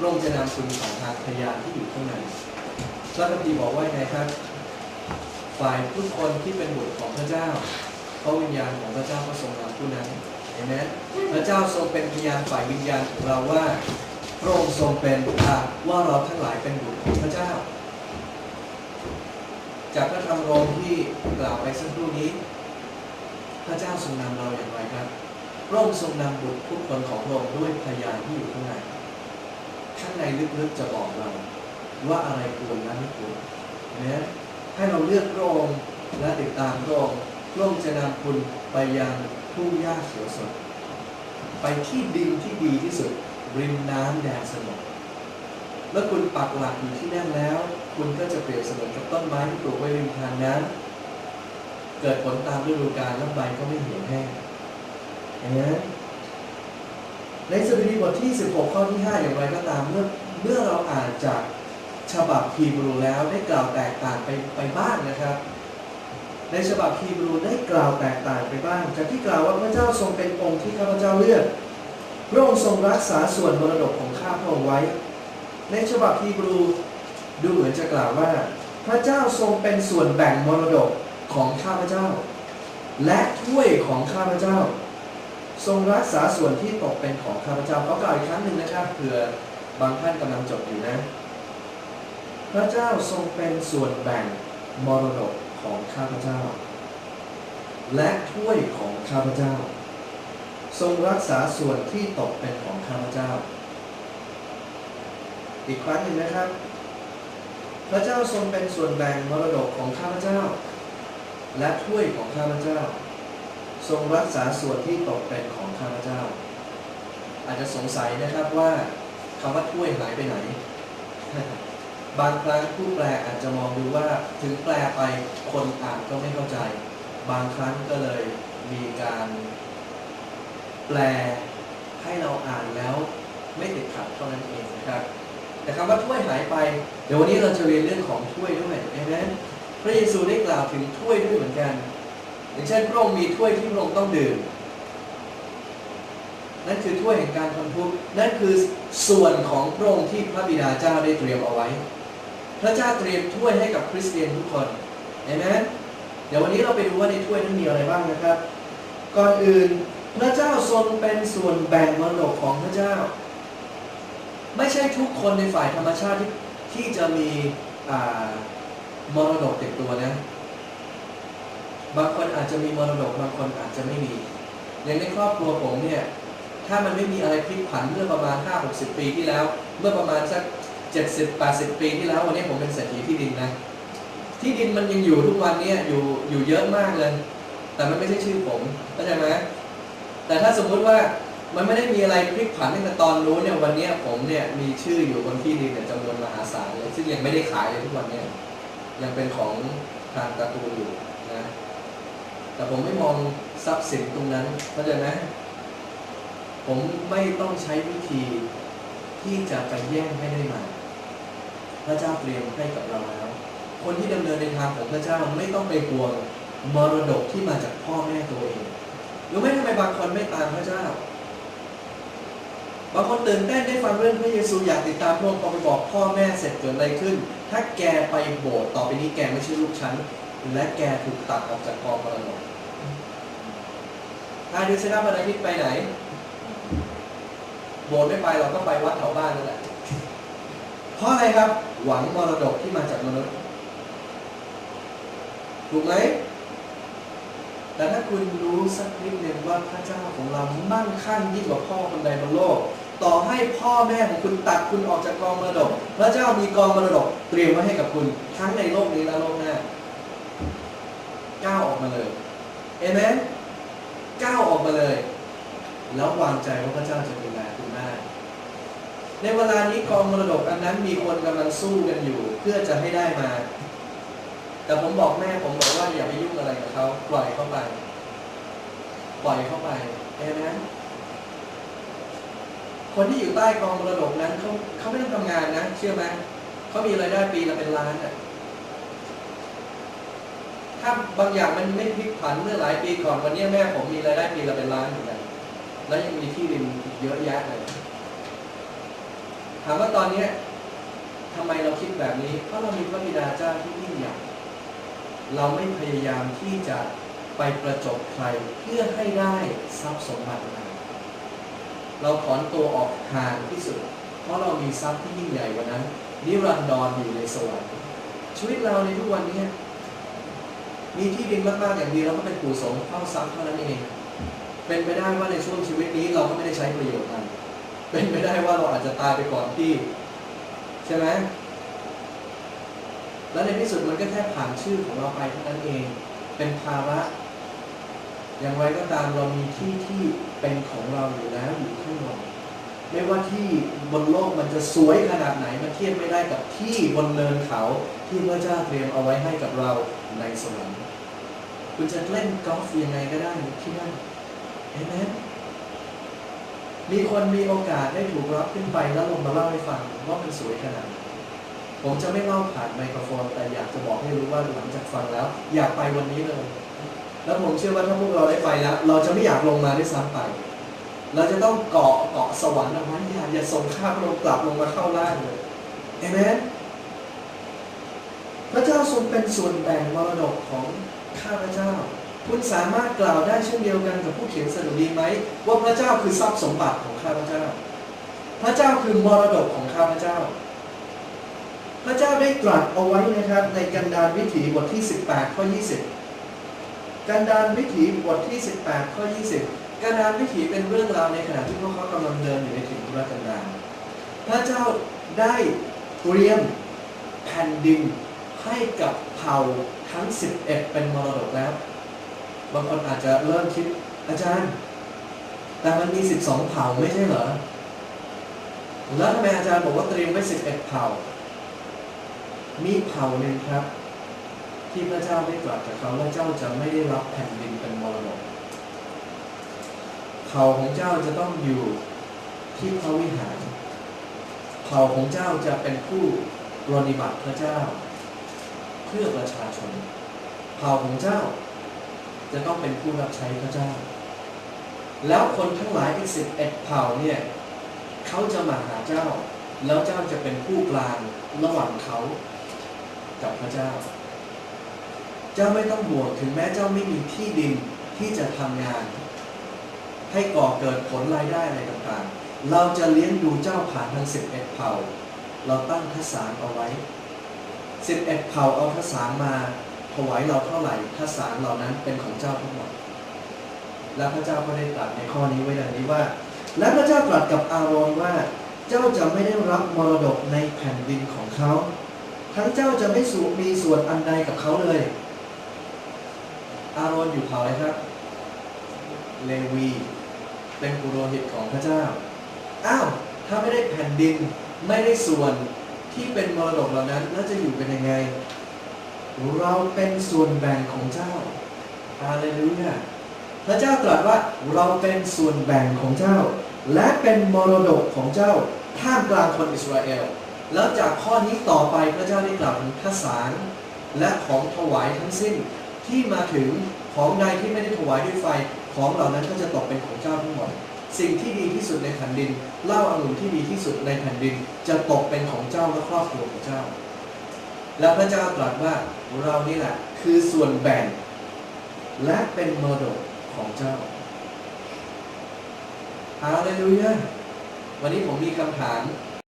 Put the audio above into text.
พระองค์จะนำคุณผ่านทางพยานที่อยู่ข้างในพระคัมภีร์บอกว่าไงครับ ฝ่ายทุกคนที่เป็นบุตรของพระเจ้าพระวิญญาณของพระเจ้าก็ทรงนำผู้นั้นเห็นไหมพระเจ้าทรงเป็นพยานฝ่ายวิญญาณของเราว่าพระองค์ทรงเป็นอะว่าเราทั้งหลายเป็นบุตรของพระเจ้า จากพระธรรมโรมที่กล่าวไปสักครู่นี้ พระเจ้าทรงนำเราอย่างไรครับพระองค์ทรงนำบุตรทุกคนของพระองค์ด้วยพยานที่อยู่ข้างใน ข้างในลึกๆจะบอกเรา ว่าอะไรควรและไม่ควรนะให้เราเลือกพระองค์และติดตามพระองค์พระองค์จะนำคุณไปยังทุ่งหญ้าเขียวสด ไปที่ดินที่ดีที่สุด ริมน้ำแดนสงบเมื่อคุณปักหลักอยู่ที่นั่นแล้ว คุณก็จะเปรียบเสมือนกับต้นไม้ที่ปลูกไว้ริมทางน้ำเกิดผลตามฤดูกาลแล้วใบก็ไม่เหี่ยวแห้งเห็นไหม ในสดุดีบทที่ 16 ข้อที่ 5 อย่างไรก็ตามเมื่อเมื่อเราอ่านจากฉบับฮีบรูแล้วได้กล่าวแตกต่างไปไปบ้างนะครับ ในฉบับฮีบรูได้กล่าวแตกต่างไปบ้างจากที่กล่าวว่าพระเจ้าทรงเป็นองค์ที่ข้าพเจ้าเลือกพระองค์ทรงรักษาส่วนมรดกของข้าพระองค์ไว้ ในฉบับฮีบรูดูเหมือนจะกล่าวว่า พระเจ้าทรงเป็นส่วนแบ่งมรดกของข้าพเจ้า และถ้วยของข้าพเจ้า ทรงรักษาส่วนที่ตกเป็นของข้าพเจ้าเขากล่าวอีกครั้งหนึ่งนะครับเผื่อบางท่านกำลังจดอยู่นะ พระเจ้าทรงเป็นส่วนแบ่งมรดกของข้าพเจ้า และถ้วยของข้าพเจ้า ทรงรักษาส่วนที่ตกเป็นของข้าพเจ้า อีกครั้งหนึ่งนะครับ พระเจ้าทรงเป็นส่วนแบ่งมรดกของข้าพเจ้า และถ้วยของข้าพเจ้า ทรงรักษาส่วนที่ตกเป็นของข้าพเจ้า อาจจะสงสัยนะครับว่าคำว่าถ้วยหายไปไหน บางครั้งผู้แปลอาจจะมองดูว่าถึงแปลไปคนอ่านก็ไม่เข้าใจ บางครั้งก็เลยมีการแปลให้เราอ่านแล้วไม่ติดขัดเท่านั้นเองนะครับแต่คำว่าถ้วยหายไป เดี๋ยววันนี้เราจะเรียนเรื่องของถ้วยด้วยเอเมพระเยซูได้กล่าวถึงถ้วยด้วยเหมือนกัน อย่างเช่นพระองค์มีถ้วยที่พระองค์ต้องดื่ม นั่นคือถ้วยแห่งการทนทุกข์นั่นคือส่วนของพระองค์ที่พระบิดาเจ้าได้เตรียมเอาไว้ พระเจ้าเตรียมถ้วยให้กับคริสเตียนทุกคนเห็นไหมเดี๋ยววันนี้เราไปดูว่าในถ้วยนั้นมีอะไรบ้างนะครับ ก่อนอื่นพระเจ้าทรงเป็นส่วนแบ่งมรดกของพระเจ้า ไม่ใช่ทุกคนในฝ่ายธรรมชาติที่ที่จะมีมรดกติดตัวนะ บางคนอาจจะมีมรดกบางคนอาจจะไม่มีอย่างในครอบครัวผมเนี่ยถ้ามันไม่มีอะไรพลิกผันเมื่อประมาณ 5-60 ปีที่แล้ว เมื่อประมาณสัก 70-80 ปีที่แล้ว วันนี้ผมเป็นเศรษฐีที่ดินนะ ที่ดินมันยังอยู่ทุกวันนี่ยอยู่อยู่เยอะมากเลย แต่มันไม่ใช่ชื่อผมเข้าใจไหมแต่ถ้าสมมุติว่ามันไม่ได้มีอะไรพลิกผันตั้งแต่ตอนนู้นเนี่ยวันนี้ผมเนี่ยมีชื่ออยู่บนที่ดินเนี่ยจำนวนมหาศาลเลยซึ่งยังไม่ได้ขายเลยทุกวันเนี่ยยังเป็นของทางการ์ตูนอยู่ แต่ผมไม่มองทรัพย์สินตรงนั้นเข้าใจไหมผมไม่ต้องใช้วิธีที่จะไปแย่งให้ได้มาพระเจ้าเตรียมให้กับเราแล้ว คนที่ดำเนินในทางของพระเจ้าไม่ต้องไปห่วมรดกที่มาจากพ่อแม่ตัวเองรู้ไหมทำไมบางคนไม่ตามพระเจ้า บางคนตื่นเต้นได้ฟังเรื่องพระเยซูอยากติดตามพระองพอไปบอกพ่อแม่เสร็จเกิดอะไรขึ้น ถ้าแกไปโบสถ์ต่อไปนี้แกไม่ใช่ลูกฉัน และแกถูกตัดออกจากกองมรดก ถ้าดิฉันวันอาทิตย์ไปไหน โบสถ์ไม่ไปเราก็ไปวัดแถวบ้านนั่นแหละ เพราะอะไรครับ หวังมรดกที่มาจากมนุษย์ ถูกไหม แต่ถ้าคุณรู้สักนิดหนึ่งว่าพระเจ้าของเรามั่งคั่งยิ่งกว่าพ่อคนใดบนโลก ต่อให้พ่อแม่ของคุณตัดคุณออกจากกองมรดก พระเจ้ามีกองมรดก เตรียมไว้ให้กับคุณ ทั้งในโลกนี้และโลกหน้าก้าวออกมาเลย เอเมน ก้าวออกมาเลย แล้ววางใจว่าพระเจ้าจะดูแลคุณได้ในเวลานี้กองมรดกอันนั้นมีคนกำลังสู้กันอยู่ เพื่อจะให้ได้มา แต่ผมบอกแม่ผมบอกว่าอย่าไปยุ่งอะไรกับเขาปล่อยเข้าไป ปล่อยเข้าไปเอเมนคนที่อยู่ใต้กองมรดกนั้นเขาเขาไม่ต้องทำงานนะ เชื่อไหมเขามีรายได้ปีละเป็นล้านอะ ถ้าบางอย่างมันไม่พลิกผันเมื่อหลายปีก่อนวันนี้แม่ผมมีรายได้ปีละเป็นล้านเหมือนกันแล้วยังมีที่ดินอีกเยอะแยะเลยถามว่าตอนเนี้ยทำไมเราคิดแบบนี้ เพราะเรามีพระบิดาเจ้าที่ยิ่งใหญ่เราไม่พยายามที่จะไปประจบใครเพื่อให้ได้ทรัพย์สมบัติมาเราถอนตัวออกห่างที่สุด เพราะเรามีทรัพย์ที่ยิ่งใหญ่กว่านั้นนิรันดรอยู่ในสวรรค์ชีวิตเราในทุกวันนี้ มีที่ดินมากๆอย่างดีเราก็เป็นปู่สมเข้าทรัพย์เท่านั้นเองเป็นไปได้ว่าในช่วงชีวิตนี้เราก็ไม่ได้ใช้ประโยชน์มันเป็นไปได้ว่าเราอาจจะตายไปก่อนที่ใช่ไหมแล้วในที่สุดมันก็แค่ผ่านชื่อของเราไปเท่านั้นเอง เป็นภาระอย่างไรก็ตามเรามีที่ที่เป็นของเราอยู่แล้วอยู่ข้างบน ไม่ว่าที่บนโลกมันจะสวยขนาดไหนมันเทียบไม่ได้กับที่บนเนินเขาที่พระเจ้าเตรียมเอาไว้ให้กับเราในสวรรค์คุณจะเล่นกอล์ฟยังไงก็ได้ที่นั่นเห็นไหมมีคนมีโอกาสได้ถูกรับขึ้นไปแล้วลงมาเล่าให้ฟังว่ามันสวยขนาดไหนผมจะไม่เล่าผ่านไมโครโฟน แต่อยากจะบอกให้รู้ว่าหลังจากฟังแล้ว อยากไปวันนี้เลย แล้วผมเชื่อว่าถ้าพวกเราได้ไปแล้ว เราจะไม่อยากลงมาได้ซ้ำไป เราจะต้องเกาะเกาะสวรรค์เอาไว้อย่าอย่าส่งข้าพระองค์กลับลงมาเข้าล่างเลยเอเมนพระเจ้าทรงเป็นส่วนแบ่งมรดกของข้าพระเจ้า คุณสามารถกล่าวได้เช่นเดียวกันกับผู้เขียนสดุดีไหมว่าพระเจ้าคือทรัพย์สมบัติของข้าพระเจ้า พระเจ้าคือมรดกของข้าพระเจ้า พระเจ้าได้ตรัสเอาไว้นะครับ ในกันดารวิถีบทที่ 18 ข้อ 20 กันดารวิถีบทที่ 18 ข้อ 20 กันดารวิถีเป็นเรื่องราวในขณะที่พวกเขากำลังเดินอยู่ในถิ่นทุรกันดารพระเจ้าได้เตรียมแผ่นดินให้กับเผ่าทั้ง 11 เป็นมรดกแล้ว บางคนอาจจะเริ่มคิดอาจารย์ แต่มันมี 12 เผ่าไม่ใช่เหรอ แล้วทำไมอาจารย์บอกว่าเตรียมไว้ 11 เผ่า มีเผ่าหนึ่งครับ ที่พระเจ้าได้ตรัสกับเขาว่าเจ้าจะไม่ได้รับแผ่นดินเป็นมรดก เผ่าของเจ้าจะต้องอยู่ที่พระวิหาร เผ่าของเจ้าจะเป็นผู้ปรนิบัติพระเจ้า เพื่อประชาชน เผ่าของเจ้าจะต้องเป็นผู้รับใช้พระเจ้า แล้วคนทั้งหลายอีกสิบเอ็ดเผ่าเนี่ยเขาจะมาหาเจ้า แล้วเจ้าจะเป็นผู้กลางระหว่างเขากับพระเจ้า เจ้าไม่ต้องห่วงถึงแม้เจ้าไม่มีที่ดินที่จะทำงาน ให้ก่อเกิดผลรายได้อะไรต่างๆ เราจะเลี้ยงดูเจ้าผ่านทั้งสิบเอ็ดเผ่า เราตั้งทศารเอาไว้สิบเอ็ดเผ่าเอาทศารมาถวายเราเท่าไหร่ทศารเหล่านั้นเป็นของเจ้าทั้งหมด และพระเจ้าก็ได้ตรัสในข้อนี้ไว้ดังนี้ว่า และพระเจ้าตรัสกับอาโรนว่า เจ้าจะไม่ได้รับมรดกในแผ่นดินของเขา ทั้งเจ้าจะไม่สูมีส่วนอันใดกับเขาเลย อาโรนอยู่เผ่าอะไรครับ เลวี เป็นปุโรหิตของพระเจ้า อ้าว ถ้าไม่ได้แผ่นดินไม่ได้ส่วนที่เป็นมรดกเหล่านั้นแล้วจะอยู่เป็นยังไง เราเป็นส่วนแบ่งของเจ้าฮาเลลูยาพระเจ้าตรัสว่าเราเป็นส่วนแบ่งของเจ้า และเป็นมรดกของเจ้าท่ามกลางคนอิสราเอล แล้วจากข้อนี้ต่อไปพระเจ้าได้กล่าวถึงทศารและของถวายทั้งสิ้นที่มาถึงของใดที่ไม่ได้ถวายด้วยไฟ ของเหล่านั้นก็จะตกเป็นของเจ้าทั้งหมด สิ่งที่ดีที่สุดในแผ่นดินเหล้าอางุ่นที่ดีที่สุดในแผ่นดิน จะตกเป็นของเจ้าและครอบครัวของเจ้า และพระเจ้าตรัสว่าเรานี่แหละคือส่วนแบ่ง และเป็นมรดกของเจ้าฮาเลลูยาวันนี้ผมมีคำถาม